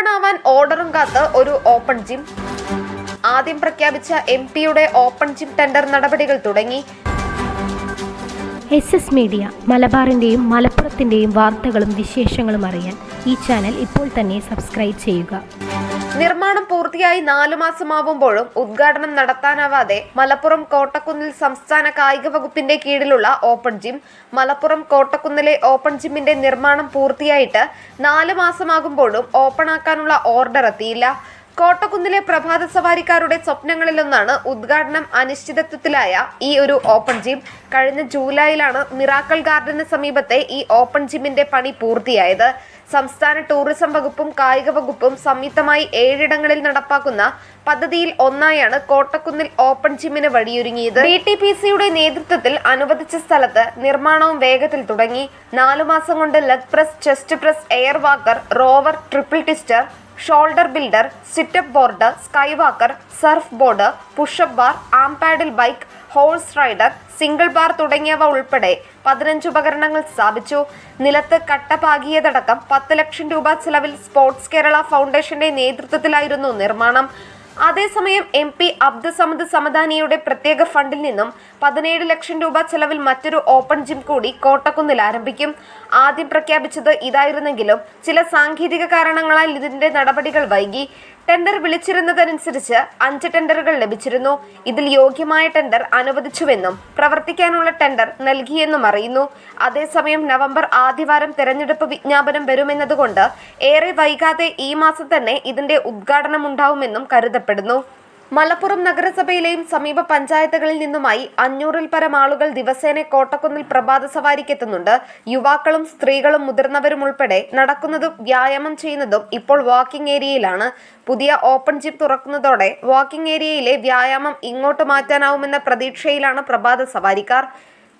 Open ആവാൻ ഓർഡറും കാത്ത് ഒരു ഓപ്പൺ ജിം. ആദ്യം പ്രഖ്യാപിച്ച എം പിയുടെ ഓപ്പൺ ജിം ടെൻഡർ നടപടികൾ തുടങ്ങി. എസ് എസ് മീഡിയ മലബാറിന്റെയും മലപ്പുറത്തിന്റെയും വാർത്തകളും വിശേഷങ്ങളും അറിയാൻ ഈ ചാനൽ ഇപ്പോൾ തന്നെ സബ്സ്ക്രൈബ് ചെയ്യുക. നിർമ്മാണം പൂർത്തിയായി നാലു മാസമാവുമ്പോഴും ഉദ്ഘാടനം നടത്താനാവാതെ മലപ്പുറം കോട്ടക്കുന്നിൽ സംസ്ഥാന കായിക വകുപ്പിന്റെ കീഴിലുള്ള ഓപ്പൺ ജിം മലപ്പുറം കോട്ടക്കുന്നിലെ ഓപ്പൺ ജിമ്മിന്റെ നിർമ്മാണം പൂർത്തിയായിട്ട് നാല് മാസമാകുമ്പോഴും ഓപ്പൺ ആക്കാനുള്ള ഓർഡർ എത്തിയില്ല. കോട്ടക്കുന്നിലെ പ്രഭാത സവാരിക്കാരുടെ സ്വപ്നങ്ങളിലൊന്നാണ് ഉദ്ഘാടനം അനിശ്ചിതത്വത്തിലായ ഈ ഒരു ഓപ്പൺ ജിം. കഴിഞ്ഞ ജൂലൈയിലാണ് മിറാക്കൽ ഗാർഡന് സമീപത്തെ ഈ ഓപ്പൺ ജിമ്മിന്റെ പണി പൂർത്തിയായത്. സംസ്ഥാന ടൂറിസം വകുപ്പും കായിക വകുപ്പും സംയുക്തമായി ഏഴിടങ്ങളിൽ നടപ്പാക്കുന്ന പദ്ധതിയിൽ ഒന്നായാണ് കോട്ടക്കുന്നിൽ ഓപ്പൺ ജിമ്മിന് വഴിയൊരുങ്ങിയത്. ബി ടി പി സിയുടെ നേതൃത്വത്തിൽ അനുവദിച്ച സ്ഥലത്ത് നിർമ്മാണവും വേഗത്തിൽ തുടങ്ങി. നാലു മാസം കൊണ്ട് leg press chest press air walker rower triple twister shoulder builder situp board sky walker surf board pushup bar arm paddle bike horse rider single bar തുടങ്ങിയവ ഉൾപ്പെടെ പതിനഞ്ച് ഉപകരണങ്ങൾ സ്ഥാപിച്ചു. നിലത്ത് കട്ട പാകിയതടക്കം പത്ത് ലക്ഷം രൂപ ചെലവിൽ സ്പോർട്സ് കേരള ഫൗണ്ടേഷന്റെ നേതൃത്വത്തിലായിരുന്നു നിർമ്മാണം. അതേസമയം എം പി അബ്ദുസമദ് സമദാനിയുടെ പ്രത്യേക ഫണ്ടിൽ നിന്നും പതിനേഴ് ലക്ഷം രൂപ ചെലവിൽ മറ്റൊരു ഓപ്പൺ ജിം കൂടി കോട്ടക്കുന്നിൽ ആരംഭിക്കും. ആദ്യം പ്രഖ്യാപിച്ചത് ഇതായിരുന്നെങ്കിലും ചില സാങ്കേതിക കാരണങ്ങളാൽ ഇതിന്റെ നടപടികൾ വൈകി. ടെൻഡർ വിളിച്ചിരുന്നതനുസരിച്ച് അഞ്ച് ടെൻഡറുകൾ ലഭിച്ചിരുന്നു. ഇതിൽ യോഗ്യമായ ടെൻഡർ അനുവദിച്ചുവെന്നും പ്രവർത്തിക്കാനുള്ള ടെൻഡർ നൽകിയെന്നും അറിയുന്നു. അതേസമയം നവംബർ ആദ്യവാരം തെരഞ്ഞെടുപ്പ് വിജ്ഞാപനം വരുമെന്നതുകൊണ്ട് ഏറെ വൈകാതെ ഈ മാസം തന്നെ ഇതിന്റെ ഉദ്ഘാടനം ഉണ്ടാവുമെന്നും കരുതപ്പെടുന്നു. മലപ്പുറം നഗരസഭയിലെയും സമീപ പഞ്ചായത്തുകളിൽ നിന്നുമായി അഞ്ഞൂറിൽ പരം ആളുകൾ ദിവസേന കോട്ടക്കുന്നിൽ പ്രഭാത സവാരിക്കെത്തുന്നുണ്ട്. യുവാക്കളും സ്ത്രീകളും മുതിർന്നവരും ഉൾപ്പെടെ നടക്കുന്നതും വ്യായാമം ചെയ്യുന്നതും ഇപ്പോൾ വാക്കിംഗ് ഏരിയയിലാണ് പുതിയ ഓപ്പൺ ജിം തുറക്കുന്നതോടെ വാക്കിംഗ് ഏരിയയിലെ വ്യായാമം ഇങ്ങോട്ട് മാറ്റാനാവുമെന്ന പ്രതീക്ഷയിലാണ് പ്രഭാത സവാരിക്കാർ.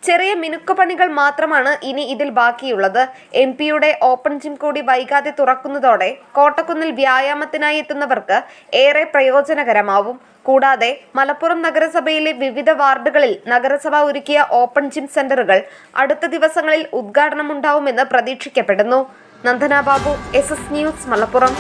ചെറിയ മിനുക്കുപണികൾ മാത്രമാണ് ഇനി ഇതിൽ ബാക്കിയുള്ളത്. എം പിയുടെ ഓപ്പൺ ജിം കൂടി വൈകാതെ തുറക്കുന്നതോടെ കോട്ടക്കുന്നിൽ വ്യായാമത്തിനായി എത്തുന്നവർക്ക് ഏറെ പ്രയോജനകരമാവും. കൂടാതെ മലപ്പുറം നഗരസഭയിലെ വിവിധ വാർഡുകളിൽ നഗരസഭ ഒരുക്കിയ ഓപ്പൺ ജിം സെന്ററുകൾ അടുത്ത ദിവസങ്ങളിൽ ഉദ്ഘാടനമുണ്ടാവുമെന്ന് പ്രതീക്ഷിക്കപ്പെടുന്നു. Nandana Babu S S news Malappuram.